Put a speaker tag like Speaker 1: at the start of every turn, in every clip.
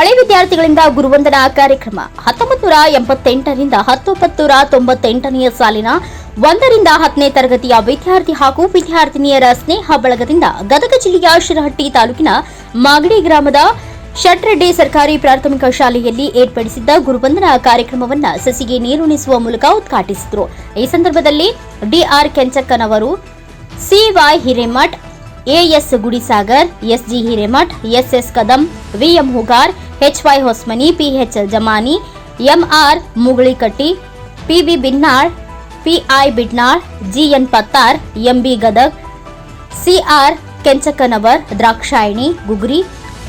Speaker 1: ಹಳೆ ವಿದ್ಯಾರ್ಥಿಗಳಿಂದ ಗುರುವಂದನಾ ಕಾರ್ಯಕ್ರಮ. ಹತ್ತೊಂಬತ್ತು ನೂರ ಎಂಬತ್ತೆಂಟರಿಂದ ಹತ್ತೊಂಬತ್ತು ನೂರ ತೊಂಬತ್ತೆಂಟನೆಯ ಸಾಲಿನ ಒಂದರಿಂದ ಹತ್ತನೇ ತರಗತಿಯ ವಿದ್ಯಾರ್ಥಿ ಹಾಗೂ ವಿದ್ಯಾರ್ಥಿನಿಯರ ಸ್ನೇಹ ಬಳಗದಿಂದ ಗದಗ ಜಿಲ್ಲೆಯ ಶಿರಹಟ್ಟಿ ತಾಲೂಕಿನ ಮಾಗಡಿ ಗ್ರಾಮದ ಶಟ್ರೆಡ್ಡಿ ಸರ್ಕಾರಿ ಪ್ರಾಥಮಿಕ ಶಾಲೆಯಲ್ಲಿ ಏರ್ಪಡಿಸಿದ್ದ ಗುರುವಂದನಾ ಕಾರ್ಯಕ್ರಮವನ್ನು ಸಸಿಗೆ ನೀರುಣಿಸುವ ಮೂಲಕ ಉದ್ಘಾಟಿಸಿದರು. ಈ ಸಂದರ್ಭದಲ್ಲಿ DR Kenchakkanavaru CY Hiremath, AS Gudisagar, SG Hiremath, SS Kadam, VM Hugar HY Hosmani PH Jamani MR Mugulikatti PB Binnal PI Bidnal GN Pattar MB Gadag CR Kenchakanavar Drakshayani Gugri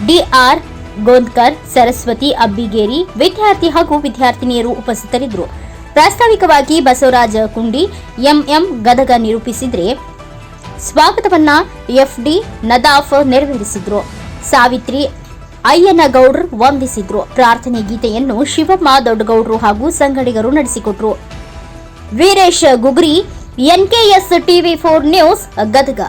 Speaker 1: DR Gondkar Saraswati Abbigeri ವಿದ್ಯಾರ್ಥಿ ಹಾಗೂ ವಿದ್ಯಾರ್ಥಿನಿಯರು ಉಪಸ್ಥಿತರಿದ್ದರು. ಪ್ರಾಸ್ತಾವಿಕವಾಗಿ Basavaraj Kundi MM Gadag ನಿರೂಪಿಸಿದ್ರೆ ಸ್ವಾಗತವನ್ನ FD Nadaf ನೆರವೇರಿಸಿದ್ರು. ಸಾವಿತ್ರಿ ಅಯ್ಯನಗೌಡ್ರು ವಂದಿಸಿದ್ರು. ಪ್ರಾರ್ಥನೆ ಗೀತೆಯನ್ನು ಶಿವಮ್ಮ ದೊಡ್ಡಗೌಡ್ರು ಹಾಗೂ ಸಂಗಡಿಗರು ನಡೆಸಿಕೊಟ್ರು. Veeresh Gugri, NKS TV four news Gadag.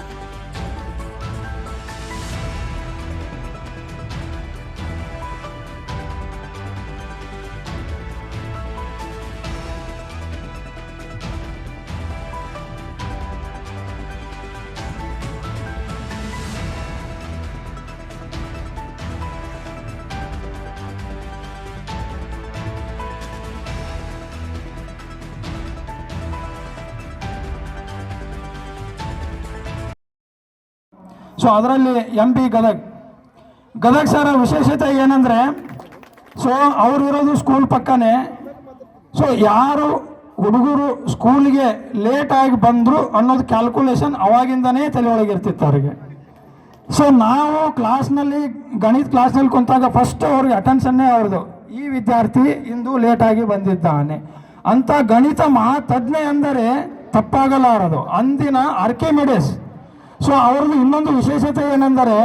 Speaker 2: So ಅದರಲ್ಲಿ ಎಂ ಪಿ ಗದಗ್. ಗದಗ್ ಸರ ವಿಶೇಷತೆ ಏನಂದರೆ ಸೊ ಅವ್ರು ಇರೋದು ಸ್ಕೂಲ್ ಪಕ್ಕನೇ. ಸೊ ಯಾರು ಹುಡುಗರು ಸ್ಕೂಲ್ಗೆ ಲೇಟಾಗಿ ಬಂದರು ಅನ್ನೋದು ಕ್ಯಾಲ್ಕುಲೇಷನ್ ಅವಾಗಿಂದನೇ ತಲೆಯೊಳಗೆ ಇರ್ತಿತ್ತು ಅವರಿಗೆ. ಸೊ ನಾವು ಕ್ಲಾಸ್ನಲ್ಲಿ ಗಣಿತ ಕ್ಲಾಸ್ನಲ್ಲಿ ಕುಂತಾಗ ಫಸ್ಟ್ ಅವ್ರಿಗೆ ಅಟೆನ್ಷನ್ನೇ ಅವ್ರದ್ದು ಈ ವಿದ್ಯಾರ್ಥಿ ಇಂದು ಲೇಟಾಗಿ ಬಂದಿದ್ದಾನೆ. ಅಂತ ಗಣಿತ ಮಹಾ ತಜ್ಞ ಅಂದರೆ ತಪ್ಪಾಗಲಾರದು. ಅಂದಿನ ಆರ್ಕಿಮಿಡಿಸ್ ಸೊ ಅವ್ರದ್ದು ಇನ್ನೊಂದು ವಿಶೇಷತೆ ಏನೆಂದರೆ